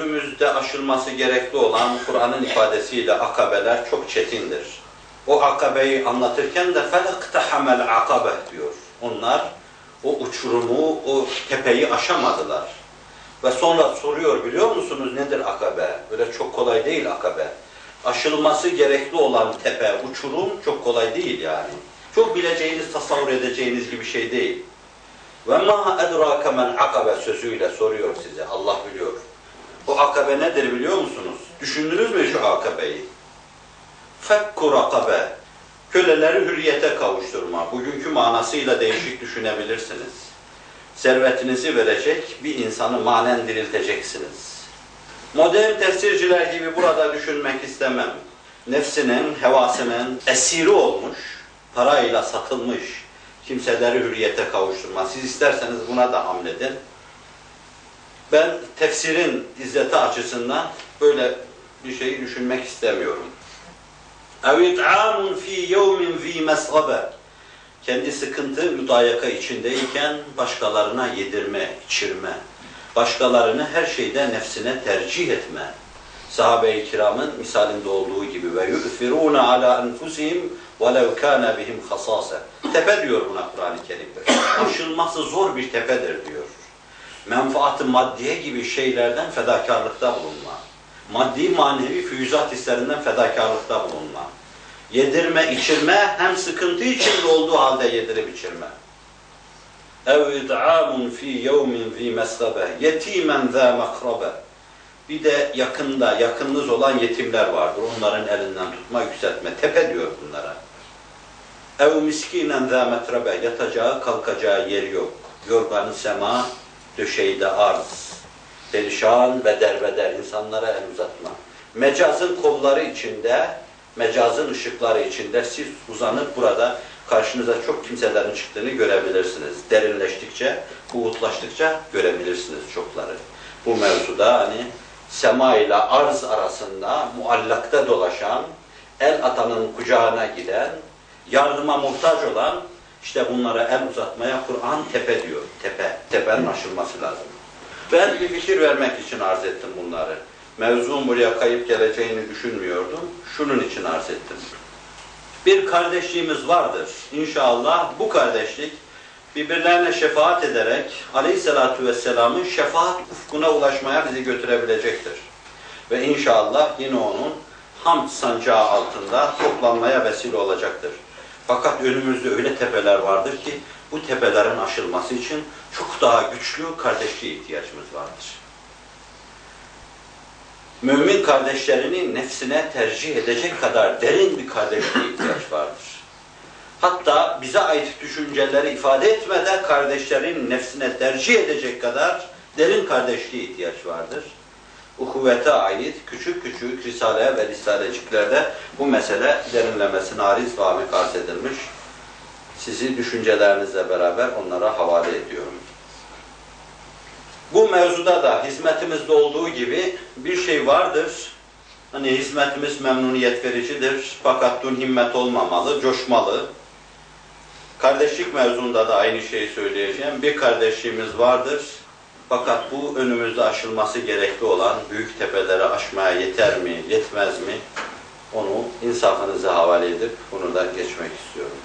önümüzde aşılması gerekli olan Kur'an'ın ifadesiyle akabeler çok çetindir. O akabeyi anlatırken de فَلَقْتَحَمَ akabe diyor. Onlar o uçurumu, o tepeyi aşamadılar. Ve sonra soruyor biliyor musunuz nedir akabe? Öyle çok kolay değil akabe. Aşılması gerekli olan tepe, uçurum çok kolay değil yani. Çok bileceğiniz, tasavvur edeceğiniz gibi şey değil. Ve ma edrake men akabe sözüyle soruyor size. Allah biliyor. O akabe nedir biliyor musunuz? Düşündünüz mü şu akabeyi? Fekku rakabe. Köleleri hürriyete kavuşturma. Bugünkü manasıyla değişik düşünebilirsiniz. Servetinizi verecek bir insanı manen dirilteceksiniz. Modern tefsirciler gibi burada düşünmek istemem. Nefsinin, hevasının esiri olmuş, parayla satılmış kimseleri hürriyete kavuşturma. Siz isterseniz buna da hamledin. Ben tefsirin izzeti açısından böyle bir şeyi düşünmek istemiyorum. اَوْ اِطْعَامٌ ف۪ي يَوْمٍ ذ۪ي مَسْغَبَ Kendi sıkıntı, müdayaka içindeyken başkalarına yedirme, içirme, başkalarını her şeyde nefsine tercih etme. Sahabe-i kiramın misalinde olduğu gibi ve yu'firûne alâ enfusihim وَلَوْ كَانَ بِهِمْ خَصَاصَ Tepe diyor buna Kur'an-ı Kerim'de. Aşılması zor bir tepedir diyor. Menfaatı maddiye gibi şeylerden fedakarlıkta bulunma. Maddi manevi füyüzat hislerinden fedakarlıkta bulunma. Yedirme, içirme hem sıkıntı içinde olduğu halde yedirip içirme. اَوْ اِدْعَامٌ ف۪ي يَوْمٍ ذ۪ي مَسْغَبَ يَت۪يمًا ذَا مَقْرَبَ Bir de yakında, yakınınız olan yetimler vardır. Onların elinden tutma, yükseltme. Tepe diyor bunlara. اَوْ miskinen ذَا مَتْرَبَ Yatacağı, kalkacağı yer yok. Yorganı sema, döşeği de arz. Perişan ve derbeder insanlara el uzatma. Mecazın kolları içinde, mecazın ışıkları içinde siz uzanıp burada karşınıza çok kimselerin çıktığını görebilirsiniz. Derinleştikçe, buğutlaştıkça görebilirsiniz çokları. Bu mevzuda hani sema ile arz arasında muallakta dolaşan, el atanın kucağına giden, yardıma muhtaç olan işte bunlara el uzatmaya Kur'an tepe diyor. Tepe. Tepenin aşılması lazım. Ben bir fikir vermek için arz ettim bunları. Mevzum buraya kayıp geleceğini düşünmüyordum. Şunun için arz ettim. Bir kardeşliğimiz vardır. İnşallah bu kardeşlik birbirlerine şefaat ederek Aleyhisselatü Vesselam'ın şefaat ufkuna ulaşmaya bizi götürebilecektir. Ve inşallah yine onun hamd sancağı altında toplanmaya vesile olacaktır. Fakat önümüzde öyle tepeler vardır ki bu tepelerin aşılması için çok daha güçlü kardeşliğe ihtiyacımız vardır. Mümin kardeşlerini nefsine tercih edecek kadar derin bir kardeşliğe ihtiyaç vardır. Hatta bize ait düşünceleri ifade etmeden kardeşlerin nefsine tercih edecek kadar derin kardeşliğe ihtiyaç vardır. Uhuvvete ait küçük küçük risale ve risaleciklerde bu mesele derinlemesine ariz ve amik arz edilmiş. Sizi düşüncelerinizle beraber onlara havale ediyorum. Bu mevzuda da hizmetimizde olduğu gibi bir şey vardır. Hani hizmetimiz memnuniyet vericidir fakat dün himmet olmamalı, coşmalı. Kardeşlik mevzunda da aynı şeyi söyleyeceğim. Bir kardeşliğimiz vardır. Fakat bu önümüzde aşılması gerekli olan büyük tepeleri aşmaya yeter mi, yetmez mi? Onu insafınıza havale edip bunu da geçmek istiyorum.